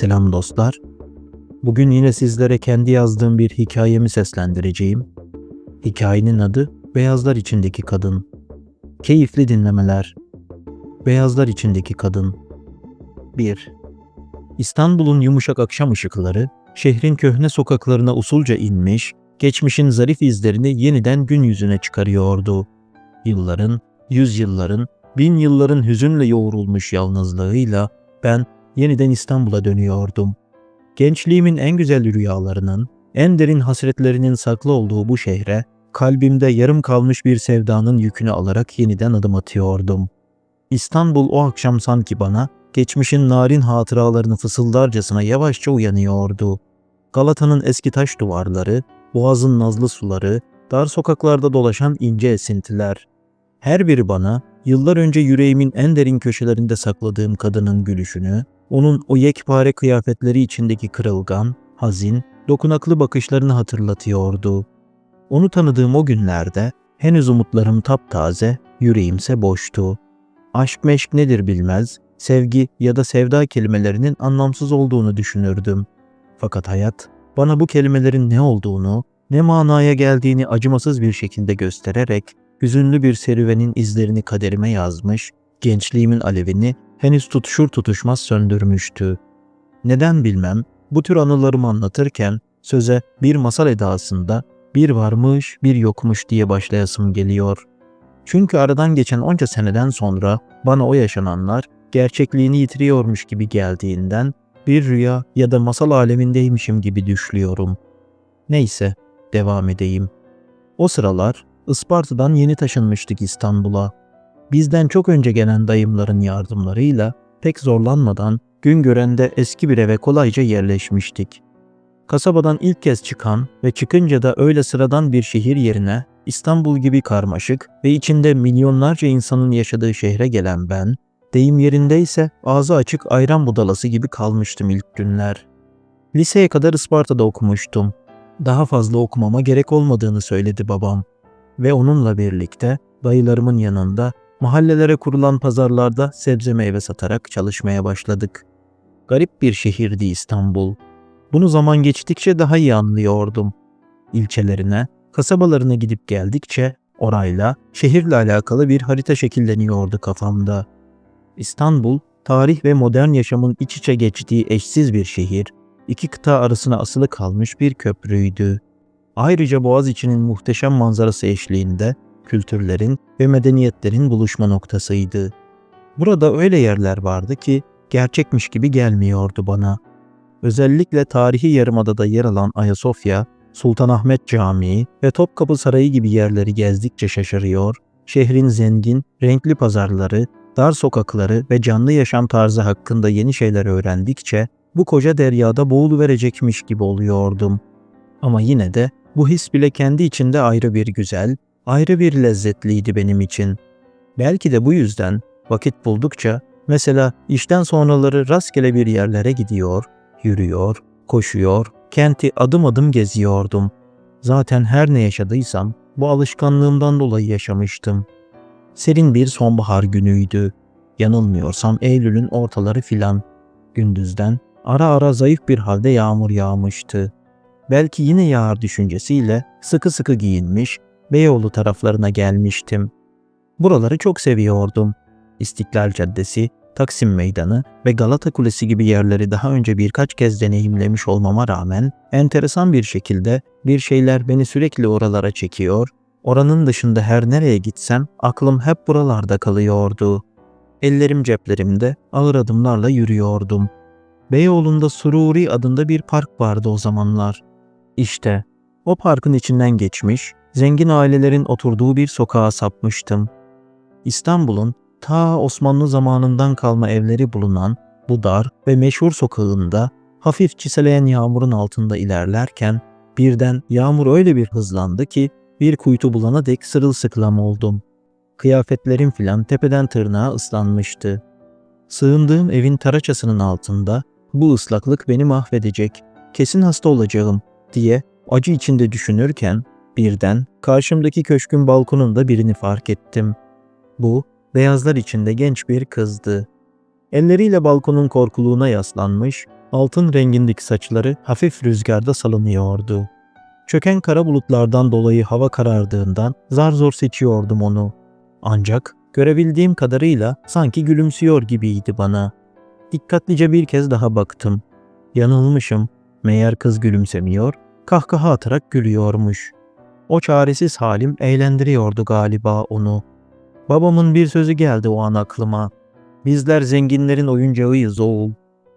Selam dostlar. Bugün yine sizlere kendi yazdığım bir hikayemi seslendireceğim. Hikayenin adı Beyazlar İçindeki Kadın. Keyifli dinlemeler. Beyazlar İçindeki Kadın. 1. İstanbul'un yumuşak akşam ışıkları şehrin köhne sokaklarına usulca inmiş, geçmişin zarif izlerini yeniden gün yüzüne çıkarıyordu. Yılların, yüzyılların, bin yılların hüzünle yoğrulmuş yalnızlığıyla ben yeniden İstanbul'a dönüyordum. Gençliğimin en güzel rüyalarının, en derin hasretlerinin saklı olduğu bu şehre, kalbimde yarım kalmış bir sevdanın yükünü alarak yeniden adım atıyordum. İstanbul o akşam sanki bana, geçmişin narin hatıralarını fısıldarcasına yavaşça uyanıyordu. Galata'nın eski taş duvarları, boğazın nazlı suları, dar sokaklarda dolaşan ince esintiler. Her biri bana, yıllar önce yüreğimin en derin köşelerinde sakladığım kadının gülüşünü, onun o yekpare kıyafetleri içindeki kırılgan, hazin, dokunaklı bakışlarını hatırlatıyordu. Onu tanıdığım o günlerde henüz umutlarım taptaze, yüreğimse boştu. Aşk meşk nedir bilmez, sevgi ya da sevda kelimelerinin anlamsız olduğunu düşünürdüm. Fakat hayat bana bu kelimelerin ne olduğunu, ne manaya geldiğini acımasız bir şekilde göstererek hüzünlü bir serüvenin izlerini kaderime yazmış, gençliğimin alevini henüz tutuşur tutuşmaz söndürmüştü. Neden bilmem, bu tür anılarımı anlatırken söze bir masal edasında bir varmış bir yokmuş diye başlayasım geliyor. Çünkü aradan geçen onca seneden sonra bana o yaşananlar gerçekliğini yitiriyormuş gibi geldiğinden bir rüya ya da masal alemindeymişim gibi düşlüyorum. Neyse, devam edeyim. O sıralar Isparta'dan yeni taşınmıştık İstanbul'a. Bizden çok önce gelen dayımların yardımlarıyla pek zorlanmadan Güngören'de eski bir eve kolayca yerleşmiştik. Kasabadan ilk kez çıkan ve çıkınca da öyle sıradan bir şehir yerine İstanbul gibi karmaşık ve içinde milyonlarca insanın yaşadığı şehre gelen ben, deyim yerindeyse ağzı açık ayran budalası gibi kalmıştım ilk günler. Liseye kadar Isparta'da okumuştum. Daha fazla okumama gerek olmadığını söyledi babam ve onunla birlikte dayılarımın yanında mahallelere kurulan pazarlarda sebze meyve satarak çalışmaya başladık. Garip bir şehirdi İstanbul. Bunu zaman geçtikçe daha iyi anlıyordum. İlçelerine, kasabalarına gidip geldikçe orayla, şehirle alakalı bir harita şekilleniyordu kafamda. İstanbul, tarih ve modern yaşamın iç içe geçtiği eşsiz bir şehir, iki kıta arasına asılı kalmış bir köprüydü. Ayrıca Boğaziçi'nin muhteşem manzarası eşliğinde kültürlerin ve medeniyetlerin buluşma noktasıydı. Burada öyle yerler vardı ki gerçekmiş gibi gelmiyordu bana. Özellikle tarihi yarımadada yer alan Ayasofya, Sultanahmet Camii ve Topkapı Sarayı gibi yerleri gezdikçe şaşırıyor, şehrin zengin, renkli pazarları, dar sokakları ve canlı yaşam tarzı hakkında yeni şeyler öğrendikçe bu koca deryada boğuluverecekmiş gibi oluyordum. Ama yine de bu his bile kendi içinde ayrı bir güzel, ayrı bir lezzetliydi benim için. Belki de bu yüzden vakit buldukça mesela işten sonraları rastgele bir yerlere gidiyor, yürüyor, koşuyor, kenti adım adım geziyordum. Zaten her ne yaşadıysam bu alışkanlığımdan dolayı yaşamıştım. Serin bir sonbahar günüydü. Yanılmıyorsam Eylül'ün ortaları filan. Gündüzden ara ara zayıf bir halde yağmur yağmıştı. Belki yine yağar düşüncesiyle sıkı sıkı giyinmiş, Beyoğlu taraflarına gelmiştim. Buraları çok seviyordum. İstiklal Caddesi, Taksim Meydanı ve Galata Kulesi gibi yerleri daha önce birkaç kez deneyimlemiş olmama rağmen enteresan bir şekilde bir şeyler beni sürekli oralara çekiyor, oranın dışında her nereye gitsem aklım hep buralarda kalıyordu. Ellerim ceplerimde ağır adımlarla yürüyordum. Beyoğlu'nda Sururi adında bir park vardı o zamanlar. İşte o parkın içinden geçmiş, zengin ailelerin oturduğu bir sokağa sapmıştım. İstanbul'un ta Osmanlı zamanından kalma evleri bulunan bu dar ve meşhur sokağında hafif çiseleyen yağmurun altında ilerlerken birden yağmur öyle bir hızlandı ki bir kuytu bulana dek sırılsıklam oldum. Kıyafetlerim filan tepeden tırnağa ıslanmıştı. Sığındığım evin taraçasının altında bu ıslaklık beni mahvedecek, kesin hasta olacağım diye acı içinde düşünürken birden karşımdaki köşkün balkonunda birini fark ettim. Bu beyazlar içinde genç bir kızdı. Elleriyle balkonun korkuluğuna yaslanmış, Altın rengindeki saçları hafif rüzgarda salınıyordu. Çöken kara bulutlardan dolayı hava karardığından zar zor seçiyordum onu. Ancak görebildiğim kadarıyla sanki gülümsüyor gibiydi bana. Dikkatlice bir kez daha baktım. Yanılmışım. Meğer kız gülümsemiyor, kahkaha atarak gülüyormuş. O çaresiz halim eğlendiriyordu galiba onu. Babamın bir sözü geldi o an aklıma. Bizler zenginlerin oyuncağıyız oğul.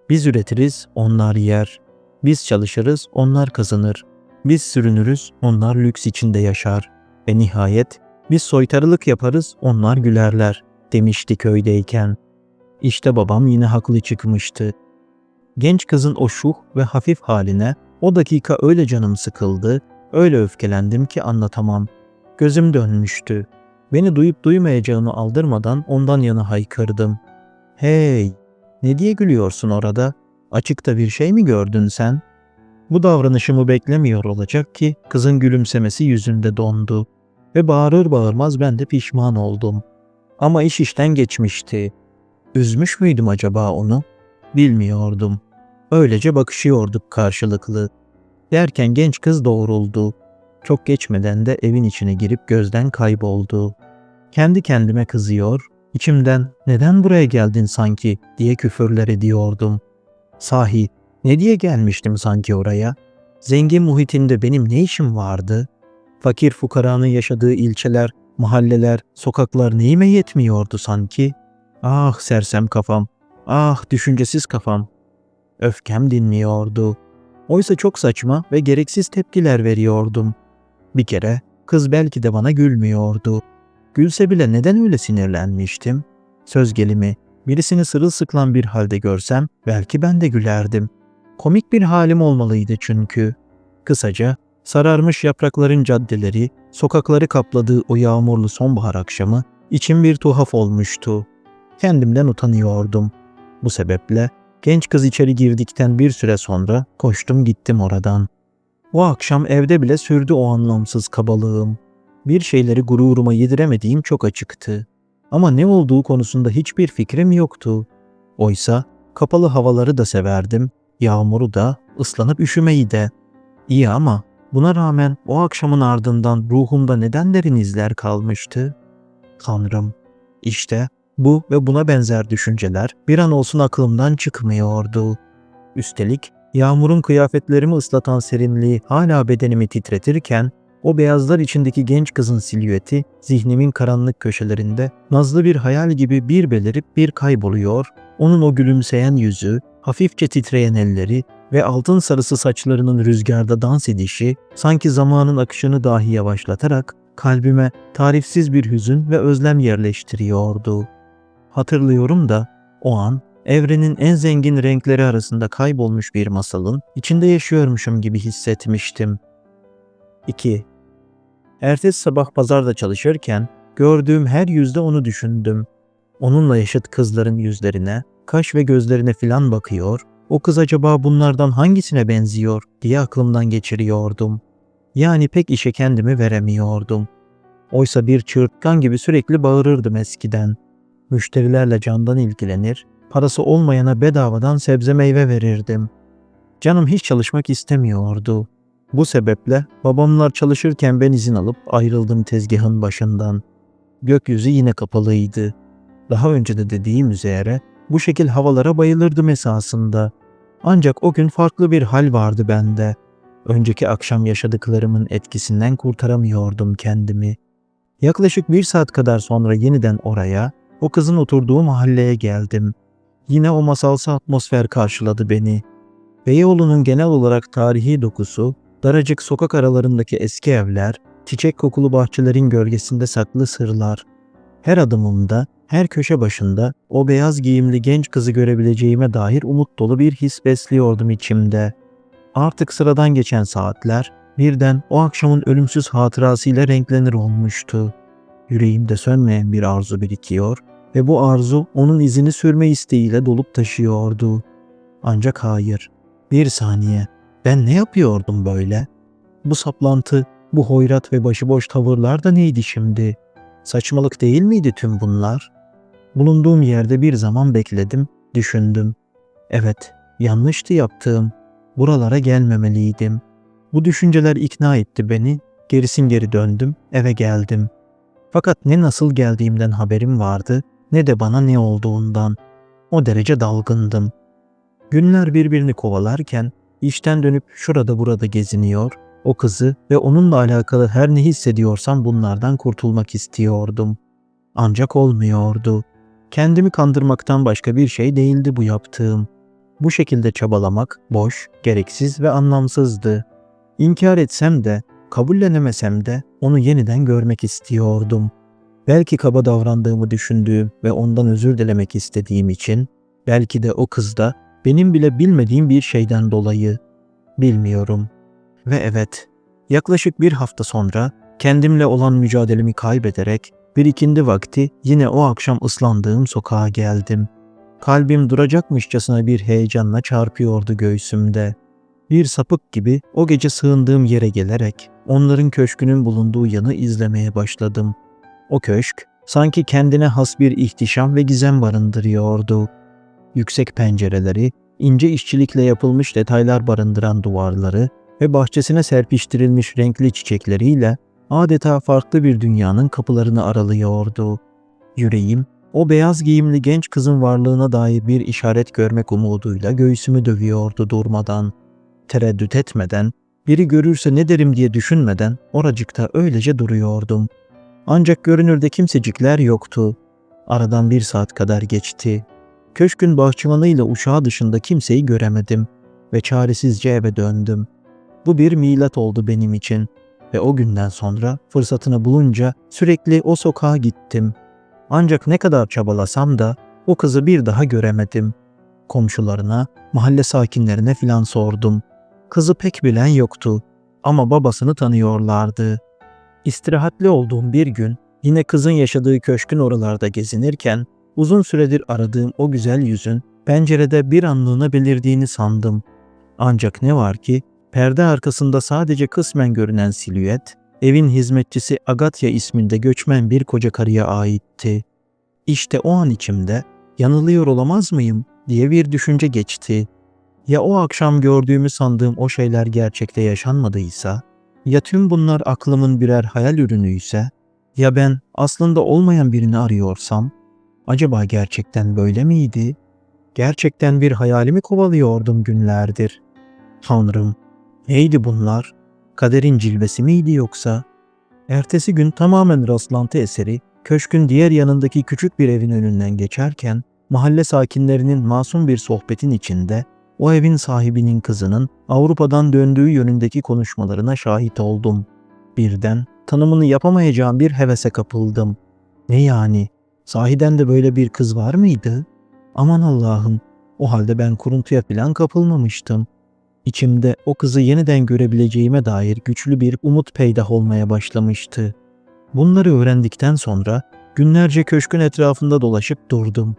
Biz üretiriz, onlar yer. Biz çalışırız, onlar kazanır. Biz sürünürüz, onlar lüks içinde yaşar. Ve nihayet biz soytarılık yaparız, onlar gülerler demişti köydeyken. İşte babam yine haklı çıkmıştı. Genç kızın o şuh ve hafif haline o dakika öyle canım sıkıldı, öyle öfkelendim ki anlatamam. Gözüm dönmüştü. Beni duyup duymayacağını aldırmadan ondan yana haykırdım. Hey, ne diye gülüyorsun orada? Açıkta bir şey mi gördün sen? Bu davranışımı beklemiyor olacak ki kızın gülümsemesi yüzünde dondu. Ve bağırır bağırmaz ben de pişman oldum. Ama iş işten geçmişti. Üzmüş müydüm acaba onu? Bilmiyordum. Öylece bakışıyorduk karşılıklı. Derken genç kız doğruldu. Çok geçmeden de evin içine girip gözden kayboldu. Kendi kendime kızıyor, içimden neden buraya geldin sanki diye küfürler ediyordum. Sahi ne diye gelmiştim sanki oraya? Zengin muhitinde benim ne işim vardı? Fakir fukaranın yaşadığı ilçeler, mahalleler, sokaklar neyime yetmiyordu sanki? Ah sersem kafam, ah düşüncesiz kafam. Öfkem dinmiyordu. Oysa çok saçma ve gereksiz tepkiler veriyordum. Bir kere kız belki de bana gülmüyordu. Gülse bile neden öyle sinirlenmiştim? Söz gelimi, birisini sırılsıklam bir halde görsem belki ben de gülerdim. Komik bir halim olmalıydı çünkü. Kısaca sararmış yaprakların caddeleri, sokakları kapladığı o yağmurlu sonbahar akşamı içim bir tuhaf olmuştu. Kendimden utanıyordum. Bu sebeple genç kız içeri girdikten bir süre sonra koştum gittim oradan. O akşam evde bile sürdü o anlamsız kabalığım. Bir şeyleri gururuma yediremediğim çok açıktı. Ama ne olduğu konusunda hiçbir fikrim yoktu. Oysa kapalı havaları da severdim, yağmuru da, ıslanıp üşümeyi de. İyi ama buna rağmen o akşamın ardından ruhumda neden derin izler kalmıştı? Tanrım, işte bu ve buna benzer düşünceler bir an olsun aklımdan çıkmıyordu. Üstelik yağmurun kıyafetlerimi ıslatan serinliği hala bedenimi titretirken o beyazlar içindeki genç kızın silüeti zihnimin karanlık köşelerinde nazlı bir hayal gibi bir belirip bir kayboluyor, onun o gülümseyen yüzü, hafifçe titreyen elleri ve altın sarısı saçlarının rüzgarda dans edişi sanki zamanın akışını dahi yavaşlatarak kalbime tarifsiz bir hüzün ve özlem yerleştiriyordu. Hatırlıyorum da o an evrenin en zengin renkleri arasında kaybolmuş bir masalın içinde yaşıyormuşum gibi hissetmiştim. 2. Ertesi sabah pazarda çalışırken gördüğüm her yüzde onu düşündüm. Onunla yaşıt kızların yüzlerine, kaş ve gözlerine filan bakıyor, o kız acaba bunlardan hangisine benziyor diye aklımdan geçiriyordum. Yani pek işe kendimi veremiyordum. Oysa bir çığırtkan gibi sürekli bağırırdım eskiden. Müşterilerle candan ilgilenir, parası olmayana bedavadan sebze meyve verirdim. Canım hiç çalışmak istemiyordu. Bu sebeple babamlar çalışırken ben izin alıp ayrıldım tezgahın başından. Gökyüzü yine kapalıydı. Daha önce de dediğim üzere bu şekil havalara bayılırdım esasında. Ancak o gün farklı bir hal vardı bende. Önceki akşam yaşadıklarımın etkisinden kurtaramıyordum kendimi. Yaklaşık bir saat kadar sonra yeniden oraya, o kızın oturduğu mahalleye geldim. Yine o masalsı atmosfer karşıladı beni. Beyoğlu'nun genel olarak tarihi dokusu, daracık sokak aralarındaki eski evler, çiçek kokulu bahçelerin gölgesinde saklı sırlar. Her adımımda, her köşe başında o beyaz giyimli genç kızı görebileceğime dair umut dolu bir his besliyordum içimde. Artık sıradan geçen saatler birden o akşamın ölümsüz hatırasıyla renklenir olmuştu. Yüreğimde sönmeyen bir arzu birikiyor ve bu arzu onun izini sürme isteğiyle dolup taşıyordu. Ancak hayır. Bir saniye. Ben ne yapıyordum böyle? Bu saplantı, bu hoyrat ve başıboş tavırlar da neydi şimdi? Saçmalık değil miydi tüm bunlar? Bulunduğum yerde bir zaman bekledim, düşündüm. Evet, Yanlıştı yaptığım. Buralara gelmemeliydim. Bu düşünceler ikna etti beni. Gerisin geri döndüm, eve geldim. Fakat ne nasıl geldiğimden haberim vardı ne de bana ne olduğundan. O derece dalgındım. Günler birbirini kovalarken işten dönüp şurada burada geziniyor, o kızı ve onunla alakalı her ne hissediyorsam bunlardan kurtulmak istiyordum. Ancak olmuyordu. Kendimi kandırmaktan başka bir şey değildi bu yaptığım. Bu şekilde çabalamak boş, gereksiz ve anlamsızdı. İnkar etsem de, kabullenemesem de onu yeniden görmek istiyordum. Belki kaba davrandığımı düşündüğüm ve ondan özür dilemek istediğim için, belki de o kızda benim bile bilmediğim bir şeyden dolayı. Bilmiyorum. Ve evet, yaklaşık bir hafta sonra kendimle olan mücadelemi kaybederek bir ikindi vakti yine o akşam ıslandığım sokağa geldim. Kalbim duracakmışçasına bir heyecanla çarpıyordu göğsümde. Bir sapık gibi o gece sığındığım yere gelerek onların köşkünün bulunduğu yanı izlemeye başladım. O köşk sanki kendine has bir ihtişam ve gizem barındırıyordu. Yüksek pencereleri, ince işçilikle yapılmış detaylar barındıran duvarları ve bahçesine serpiştirilmiş renkli çiçekleriyle adeta farklı bir dünyanın kapılarını aralıyordu. Yüreğim, o beyaz giyimli genç kızın varlığına dair bir işaret görmek umuduyla göğsümü dövüyordu durmadan. Tereddüt etmeden, biri görürse ne derim diye düşünmeden oracıkta öylece duruyordum. Ancak görünürde kimsecikler yoktu. Aradan bir saat kadar geçti. Köşkün bahçıvanıyla uşağı dışında kimseyi göremedim ve çaresizce eve döndüm. Bu bir milat oldu benim için ve o günden sonra fırsatını bulunca sürekli o sokağa gittim. Ancak ne kadar çabalasam da o kızı bir daha göremedim. Komşularına, mahalle sakinlerine filan sordum. Kızı pek bilen yoktu ama babasını tanıyorlardı. İstirahatli olduğum bir gün yine kızın yaşadığı köşkün oralarda gezinirken uzun süredir aradığım o güzel yüzün pencerede bir anlığına belirdiğini sandım. Ancak ne var ki perde arkasında sadece kısmen görünen silüet evin hizmetçisi Agatya isminde göçmen bir koca karıya aitti. İşte o an içimde yanılıyor olamaz mıyım diye bir düşünce geçti. Ya o akşam gördüğümü sandığım o şeyler gerçekte yaşanmadıysa, ya tüm bunlar aklımın birer hayal ürünüyse, ya ben aslında olmayan birini arıyorsam, acaba gerçekten böyle miydi? Gerçekten bir hayalimi kovalıyordum günlerdir. Tanrım, neydi bunlar? Kaderin cilvesi miydi yoksa? Ertesi gün tamamen rastlantı eseri, köşkün diğer yanındaki küçük bir evin önünden geçerken, mahalle sakinlerinin masum bir sohbetin içinde o evin sahibinin kızının Avrupa'dan döndüğü yönündeki konuşmalarına şahit oldum. Birden tanımını yapamayacağım bir hevese kapıldım. Ne yani? Sahiden de böyle bir kız var mıydı? Aman Allah'ım, o halde ben kuruntuya falan kapılmamıştım. İçimde o kızı yeniden görebileceğime dair güçlü bir umut peydah olmaya başlamıştı. Bunları öğrendikten sonra günlerce köşkün etrafında dolaşıp durdum.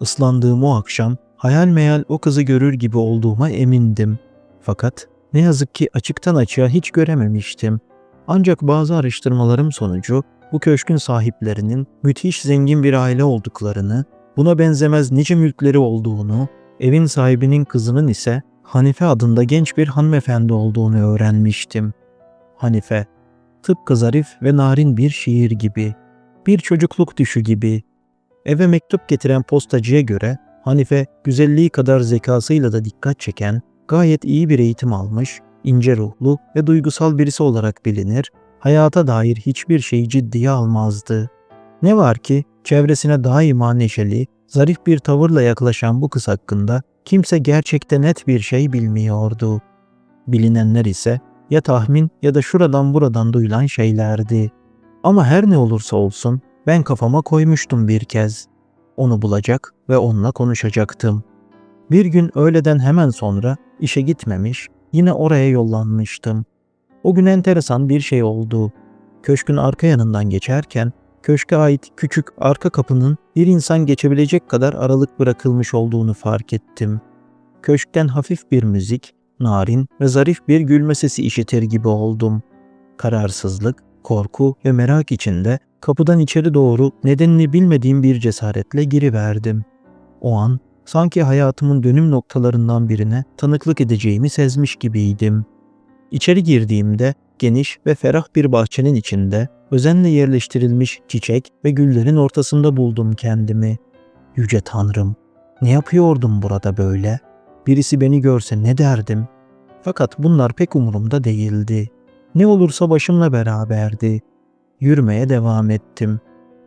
Islandığım o akşam hayal meyal o kızı görür gibi olduğuma emindim. Fakat ne yazık ki açıktan açığa hiç görememiştim. Ancak bazı araştırmalarım sonucu bu köşkün sahiplerinin müthiş zengin bir aile olduklarını, buna benzemez nice mülkleri olduğunu, evin sahibinin kızının ise Hanife adında genç bir hanımefendi olduğunu öğrenmiştim. Hanife, tıpkı zarif ve narin bir şiir gibi, bir çocukluk düşü gibi. Eve mektup getiren postacıya göre Hanife güzelliği kadar zekasıyla da dikkat çeken, gayet iyi bir eğitim almış, ince ruhlu ve duygusal birisi olarak bilinir, hayata dair hiçbir şeyi ciddiye almazdı. Ne var ki çevresine daima neşeli, zarif bir tavırla yaklaşan bu kız hakkında kimse gerçekte net bir şey bilmiyordu. Bilinenler ise ya tahmin ya da şuradan buradan duyulan şeylerdi. Ama her ne olursa olsun ben kafama koymuştum bir kez. Onu bulacak ve onunla konuşacaktım. Bir gün öğleden hemen sonra işe gitmemiş, yine oraya yollanmıştım. O gün enteresan bir şey oldu. Köşkün arka yanından geçerken köşke ait küçük arka kapının bir insan geçebilecek kadar aralık bırakılmış olduğunu fark ettim. Köşkten hafif bir müzik, narin ve zarif bir gülme sesi işitir gibi oldum. Kararsızlık, korku ve merak içinde kapıdan içeri doğru nedenini bilmediğim bir cesaretle giriverdim. O an Sanki hayatımın dönüm noktalarından birine tanıklık edeceğimi sezmiş gibiydim. İçeri girdiğimde geniş ve ferah bir bahçenin içinde özenle yerleştirilmiş çiçek ve güllerin ortasında buldum kendimi. Yüce Tanrım, ne yapıyordum burada böyle? Birisi beni görse ne derdim? Fakat bunlar pek umurumda değildi. Ne olursa başımla beraberdi. Yürümeye devam ettim.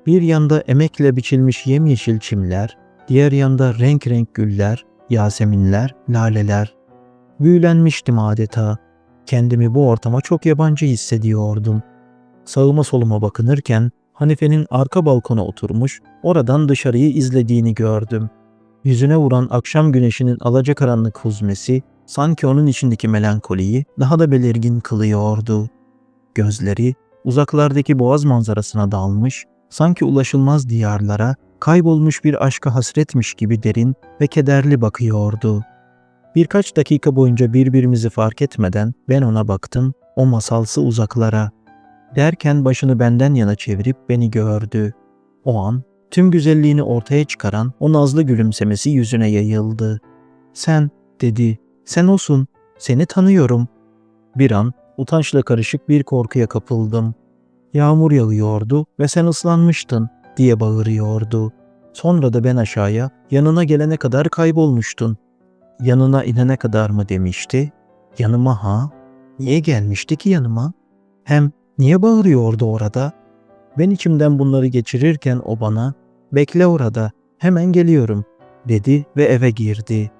Bir yanda emekle biçilmiş yemyeşil çimler, diğer yanda renk renk güller, yaseminler, laleler. Büyülenmiştim adeta. Kendimi bu ortama çok yabancı hissediyordum. Sağıma soluma bakınırken Hanife'nin arka balkona oturmuş, oradan dışarıyı izlediğini gördüm. Yüzüne vuran akşam güneşinin alacakaranlık huzmesi sanki onun içindeki melankoliyi daha da belirgin kılıyordu. Gözleri uzaklardaki boğaz manzarasına dalmış, sanki ulaşılmaz diyarlara, kaybolmuş bir aşka hasretmiş gibi derin ve kederli bakıyordu. Birkaç dakika boyunca birbirimizi fark etmeden ben ona baktım, o masalsı uzaklara. Derken başını benden yana çevirip beni gördü. O an tüm güzelliğini ortaya çıkaran o nazlı gülümsemesi yüzüne yayıldı. Sen, dedi, sen olsun, seni tanıyorum. Bir an utançla karışık bir korkuya kapıldım. Yağmur yağıyordu ve sen ıslanmıştın diye bağırıyordu. Sonra da ben aşağıya yanına gelene kadar kaybolmuştun. Yanına inene kadar mı demişti? Yanıma ha? Niye gelmişti ki yanıma? Hem niye bağırıyordu orada? Ben içimden bunları geçirirken o bana "Bekle orada, hemen geliyorum." dedi ve eve girdi.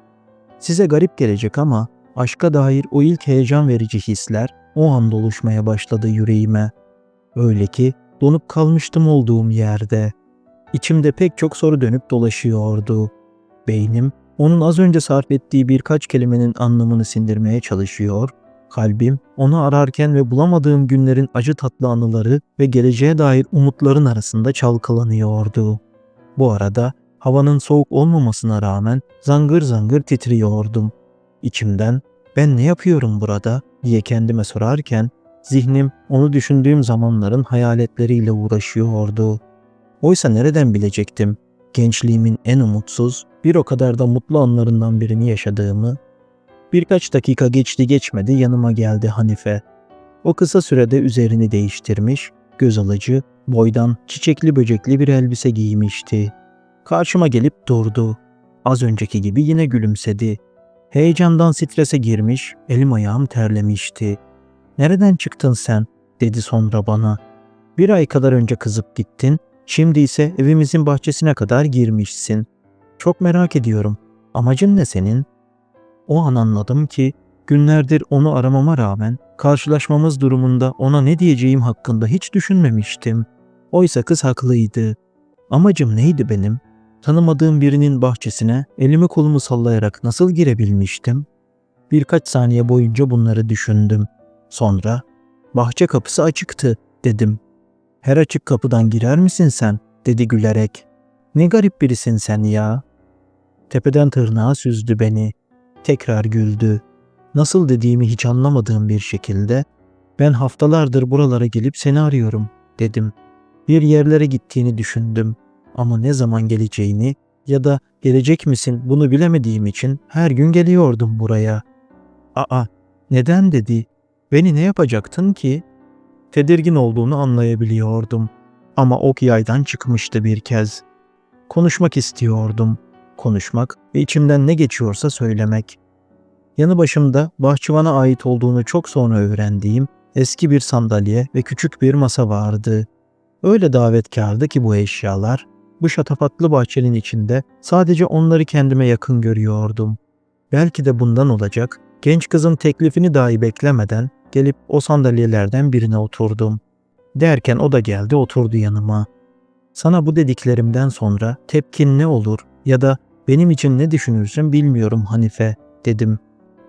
Size garip gelecek ama aşka dair o ilk heyecan verici hisler o an doluşmaya başladı yüreğime. Öyle ki donup kalmıştım olduğum yerde. İçimde pek çok soru dönüp dolaşıyordu. Beynim onun az önce sarf ettiği birkaç kelimenin anlamını sindirmeye çalışıyor, kalbim onu ararken ve bulamadığım günlerin acı tatlı anıları ve geleceğe dair umutların arasında çalkalanıyordu. Bu arada havanın soğuk olmamasına rağmen zangır zangır titriyordum. İçimden ben ne yapıyorum burada diye kendime sorarken zihnim onu düşündüğüm zamanların hayaletleriyle uğraşıyordu. Oysa nereden bilecektim gençliğimin en umutsuz, bir o kadar da mutlu anlarından birini yaşadığımı? Birkaç dakika geçti geçmedi yanıma geldi Hanife. O kısa sürede üzerini değiştirmiş, göz alıcı, boydan çiçekli böcekli bir elbise giymişti. Karşıma gelip durdu. Az önceki gibi yine gülümsedi. Heyecandan strese girmiş, elim ayağım terlemişti. Nereden çıktın sen? dedi sonra bana. Bir ay kadar önce kızıp gittin, şimdi ise evimizin bahçesine kadar girmişsin. Çok merak ediyorum. Amacın ne senin? O an anladım ki günlerdir onu aramama rağmen karşılaşmamız durumunda ona ne diyeceğim hakkında hiç düşünmemiştim. Oysa kız haklıydı. Amacım neydi benim? Tanımadığım birinin bahçesine elimi kolumu sallayarak nasıl girebilmiştim? Birkaç saniye boyunca bunları düşündüm. Sonra bahçe kapısı açıktı dedim. Her açık kapıdan girer misin sen? dedi gülerek. Ne garip birisin sen ya. Tepeden tırnağa süzdü beni. Tekrar güldü. Nasıl dediğimi hiç anlamadığım bir şekilde ben haftalardır buralara gelip seni arıyorum dedim. Bir yerlere gittiğini düşündüm ama ne zaman geleceğini ya da gelecek misin bunu bilemediğim için her gün geliyordum buraya. Aa, neden dedi. Beni ne yapacaktın ki? Tedirgin olduğunu anlayabiliyordum. Ama ok yaydan çıkmıştı bir kez. Konuşmak istiyordum. Konuşmak ve içimden ne geçiyorsa söylemek. Yanı başımda bahçıvana ait olduğunu çok sonra öğrendiğim eski bir sandalye ve küçük bir masa vardı. Öyle davetkardı ki bu eşyalar, bu şatafatlı bahçenin içinde sadece onları kendime yakın görüyordum. Belki de bundan olacak, genç kızın teklifini dahi beklemeden gelip o sandalyelerden birine oturdum. Derken o da geldi oturdu yanıma. Sana bu dediklerimden sonra tepkin ne olur ya da benim için ne düşünürsün bilmiyorum Hanife dedim.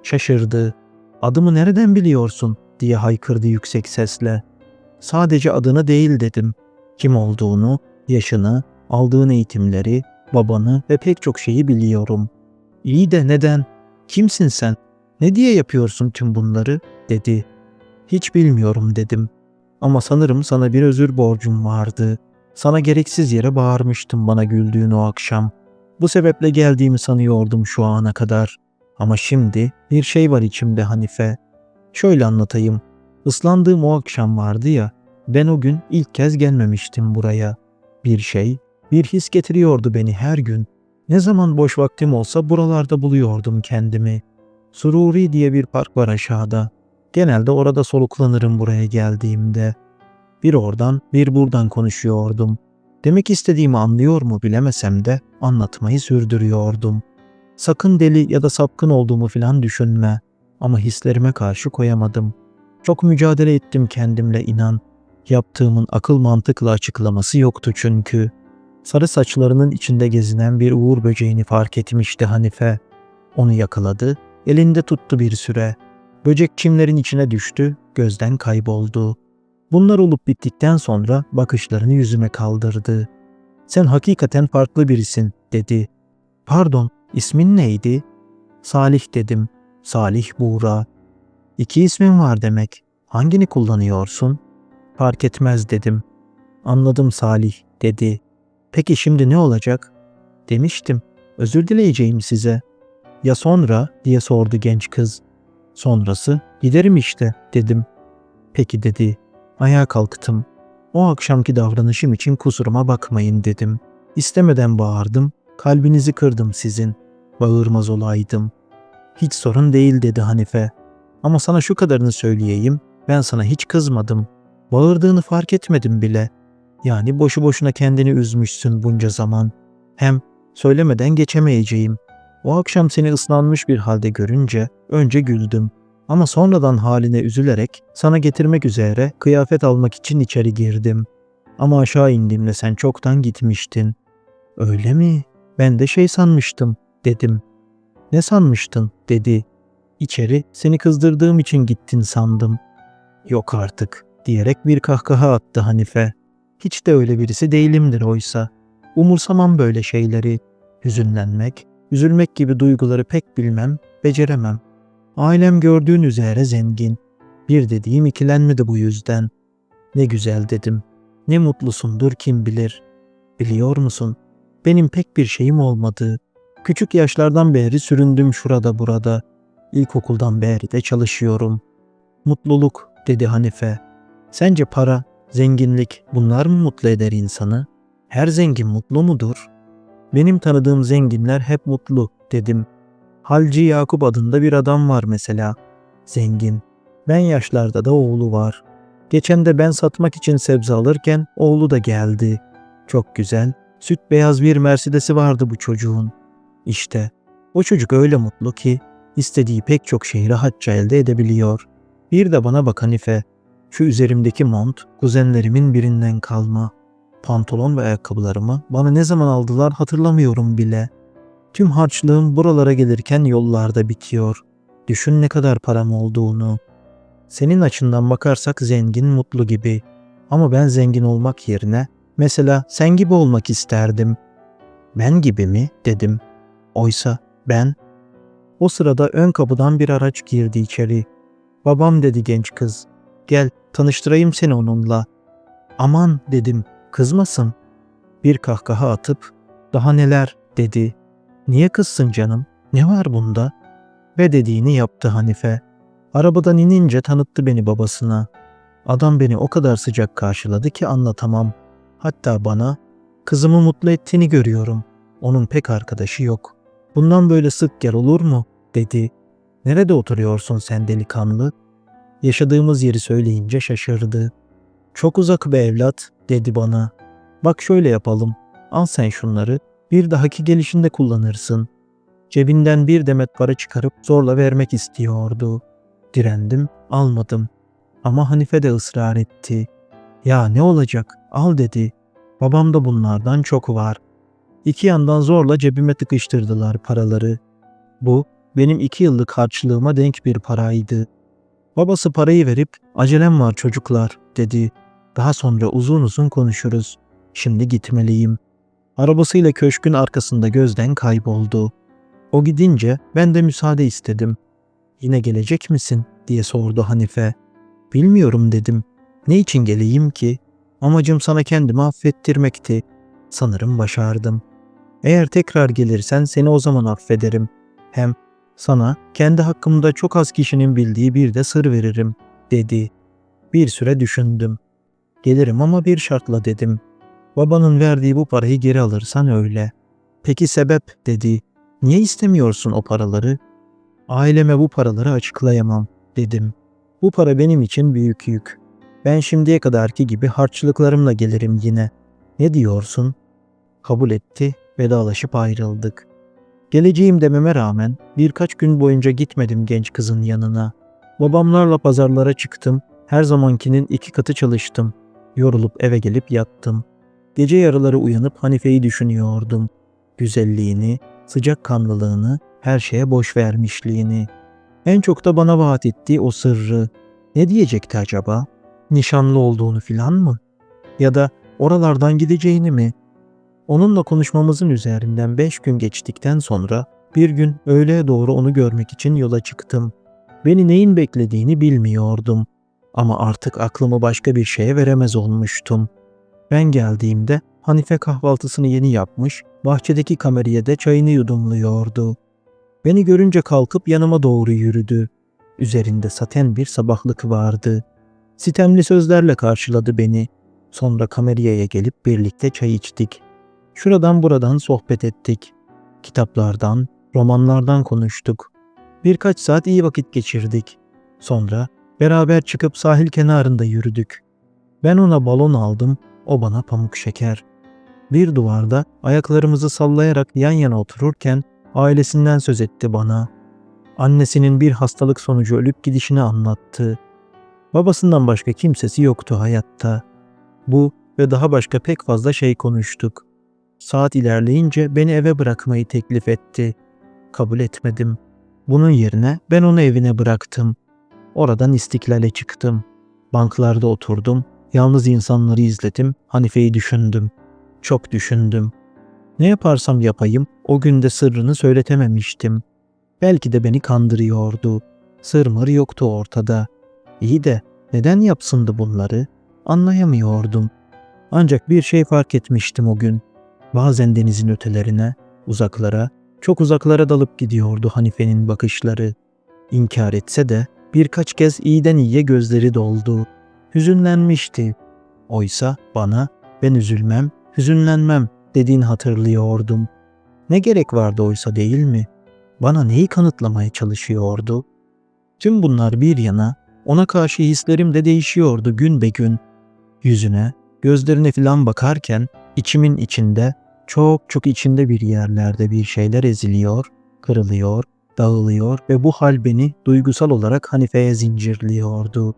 Şaşırdı. Adımı nereden biliyorsun diye haykırdı yüksek sesle. Sadece adını değil dedim. Kim olduğunu, yaşını, aldığın eğitimleri, babanı ve pek çok şeyi biliyorum. İyi de neden? Kimsin sen? Ne diye yapıyorsun tüm bunları? dedi. Hiç bilmiyorum dedim. Ama sanırım sana bir özür borcum vardı. Sana gereksiz yere bağırmıştım bana güldüğün o akşam. Bu sebeple geldiğimi sanıyordum şu ana kadar. Ama şimdi bir şey var içimde Hanife. Şöyle anlatayım. Islandığım o akşam vardı ya, ben o gün ilk kez gelmemiştim buraya. Bir şey, bir his getiriyordu beni her gün. Ne zaman boş vaktim olsa buralarda buluyordum kendimi. Sururi diye bir park var aşağıda. Genelde orada soluklanırım buraya geldiğimde. Bir oradan bir buradan konuşuyordum. Demek istediğimi anlıyor mu bilemesem de anlatmayı sürdürüyordum. Sakın deli ya da sapkın olduğumu filan düşünme. Ama hislerime karşı koyamadım. Çok mücadele ettim kendimle inan. Yaptığımın akıl mantıkla açıklaması yoktu çünkü. Sarı saçlarının içinde gezinen bir uğur böceğini fark etmişti Hanife. Onu yakaladı, elinde tuttu bir süre. Böcek çimlerin içine düştü, gözden kayboldu. Bunlar olup bittikten sonra bakışlarını yüzüme kaldırdı. Sen hakikaten farklı birisin dedi. Pardon, ismin neydi? Salih dedim. Salih Buğra. İki ismin var demek. Hangini kullanıyorsun? Fark etmez dedim. Anladım Salih dedi. Peki şimdi ne olacak? Demiştim. Özür dileyeceğim size. Ya sonra diye sordu genç kız. Sonrası giderim işte dedim. Peki dedi. Ayağa kalktım. O akşamki davranışım için kusuruma bakmayın dedim. İstemeden bağırdım. Kalbinizi kırdım sizin. Bağırmaz olaydım. Hiç sorun değil dedi Hanife. Ama sana şu kadarını söyleyeyim. Ben sana hiç kızmadım. Bağırdığını fark etmedim bile. Yani boşu boşuna kendini üzmüşsün bunca zaman. Hem söylemeden geçemeyeceğim. O akşam seni ıslanmış bir halde görünce önce güldüm. Ama sonradan haline üzülerek sana getirmek üzere kıyafet almak için içeri girdim. Ama aşağı indiğimde sen çoktan gitmiştin. Öyle mi? Ben de şey sanmıştım dedim. Ne sanmıştın dedi. İçeri seni kızdırdığım için gittin sandım. Yok artık diyerek bir kahkaha attı Hanife. Hiç de öyle birisi değilimdir oysa. Umursamam böyle şeyleri. Hüzünlenmek, üzülmek gibi duyguları pek bilmem, beceremem. Ailem gördüğün üzere zengin. Bir dediğim ikilenmedi bu yüzden. Ne güzel dedim. Ne mutlusundur kim bilir. Biliyor musun? Benim pek bir şeyim olmadı. Küçük yaşlardan beri süründüm şurada burada. İlkokuldan beri de çalışıyorum. Mutluluk dedi Hanife. Sence para, zenginlik bunlar mı mutlu eder insanı? Her zengin mutlu mudur? Benim tanıdığım zenginler hep mutlu dedim. Halci Yakup adında bir adam var mesela. Zengin. Ben yaşlarda da oğlu var. Geçen de ben satmak için sebze alırken oğlu da geldi. Çok güzel. Süt beyaz bir Mercedes'i vardı bu çocuğun. İşte o çocuk öyle mutlu ki istediği pek çok şeyi rahatça elde edebiliyor. Bir de bana bak Hanife. Şu üzerimdeki mont kuzenlerimin birinden kalma. Pantolon ve ayakkabılarımı bana ne zaman aldılar hatırlamıyorum bile. Tüm harçlığım buralara gelirken yollarda bitiyor. Düşün ne kadar param olduğunu. Senin açından bakarsak zengin, mutlu gibi. Ama ben zengin olmak yerine mesela sen gibi olmak isterdim. Ben gibi mi dedim. Oysa ben o sırada ön kapıdan bir araç girdi içeri. Babam dedi genç kız. Gel tanıştırayım seni onunla. Aman dedim kızmasın. Bir kahkaha atıp daha neler dedi. Niye kızsın canım? Ne var bunda? Ve dediğini yaptı Hanife. Arabadan inince tanıttı beni babasına. Adam beni o kadar sıcak karşıladı ki anlatamam. Hatta bana kızımı mutlu ettiğini görüyorum. Onun pek arkadaşı yok. Bundan böyle sık gel olur mu? dedi. Nerede oturuyorsun sen delikanlı? Yaşadığımız yeri söyleyince şaşırdı. Çok uzak be evlat dedi bana. Bak şöyle yapalım. Al sen şunları. Bir dahaki gelişinde kullanırsın. Cebinden bir demet para çıkarıp zorla vermek istiyordu. Direndim, almadım. Ama Hanife de ısrar etti. Ya ne olacak, al dedi. Babamda bunlardan çok var. İki yandan zorla cebime tıkıştırdılar paraları. Bu benim iki yıllık harçlığıma denk bir paraydı. Babası parayı verip acelem var çocuklar dedi. Daha sonra uzun uzun konuşuruz. Şimdi gitmeliyim. Arabasıyla köşkün arkasında gözden kayboldu. O gidince ben de müsaade istedim. Yine gelecek misin diye sordu Hanife. Bilmiyorum dedim. Ne için geleyim ki? Amacım sana kendimi affettirmekti. Sanırım başardım. Eğer tekrar gelirsen seni o zaman affederim. Hem sana kendi hakkımda çok az kişinin bildiği bir de sır veririm, dedi. Bir süre düşündüm. Gelirim ama bir şartla dedim. Babanın verdiği bu parayı geri alırsan öyle. Peki sebep dedi. Niye istemiyorsun o paraları? Aileme bu paraları açıklayamam dedim. Bu para benim için büyük yük. Ben şimdiye kadarki gibi harçlıklarımla gelirim yine. Ne diyorsun? Kabul etti, vedalaşıp ayrıldık. Geleceğim dememe rağmen birkaç gün boyunca gitmedim genç kızın yanına. Babamlarla pazarlara çıktım, her zamankinin iki katı çalıştım. Yorulup eve gelip yattım. Gece yarıları uyanıp Hanife'yi düşünüyordum. Güzelliğini, sıcakkanlılığını, her şeye boş vermişliğini. En çok da bana vaat ettiği o sırrı. Ne diyecekti acaba? Nişanlı olduğunu filan mı? Ya da oralardan gideceğini mi? Onunla konuşmamızın üzerinden beş gün geçtikten sonra bir gün öğleye doğru onu görmek için yola çıktım. Beni neyin beklediğini bilmiyordum. Ama artık aklımı başka bir şeye veremez olmuştum. Ben geldiğimde Hanife kahvaltısını yeni yapmış, bahçedeki kameriyede çayını yudumluyordu. Beni görünce kalkıp yanıma doğru yürüdü. Üzerinde saten bir sabahlık vardı. Sitemli sözlerle karşıladı beni. Sonra kameriyaya gelip birlikte çay içtik. Şuradan buradan sohbet ettik. Kitaplardan, romanlardan konuştuk. Birkaç saat iyi vakit geçirdik. Sonra beraber çıkıp sahil kenarında yürüdük. Ben ona balon aldım, o bana pamuk şeker. Bir duvarda ayaklarımızı sallayarak yan yana otururken ailesinden söz etti bana. Annesinin bir hastalık sonucu ölüp gidişini anlattı. Babasından başka kimsesi yoktu hayatta. Bu ve daha başka pek fazla şey konuştuk. Saat ilerleyince beni eve bırakmayı teklif etti. Kabul etmedim. Bunun yerine ben onu evine bıraktım. Oradan istiklale çıktım. Banklarda oturdum. Yalnız insanları izledim. Hanife'yi düşündüm. Çok düşündüm. Ne yaparsam yapayım o günde sırrını söyletememiştim. Belki de beni kandırıyordu. Sır mır yoktu ortada. İyi de neden yapsındı bunları? Anlayamıyordum. Ancak bir şey fark etmiştim o gün. Bazen denizin ötelerine, uzaklara, çok uzaklara dalıp gidiyordu Hanife'nin bakışları. İnkar etse de birkaç kez iyiden iyiye gözleri doldu. Hüzünlenmişti. Oysa bana ben üzülmem, hüzünlenmem dediğini hatırlıyordum. Ne gerek vardı oysa değil mi? Bana neyi kanıtlamaya çalışıyordu? Tüm bunlar bir yana ona karşı hislerim de değişiyordu gün be gün. Yüzüne, gözlerine filan bakarken içimin içinde, çok çok içinde bir yerlerde bir şeyler eziliyor, kırılıyor, dağılıyor ve bu hal beni duygusal olarak Hanife'ye zincirliyordu.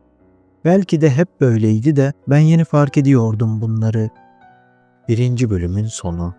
Belki de hep böyleydi de ben yeni fark ediyordum bunları. Birinci bölümün sonu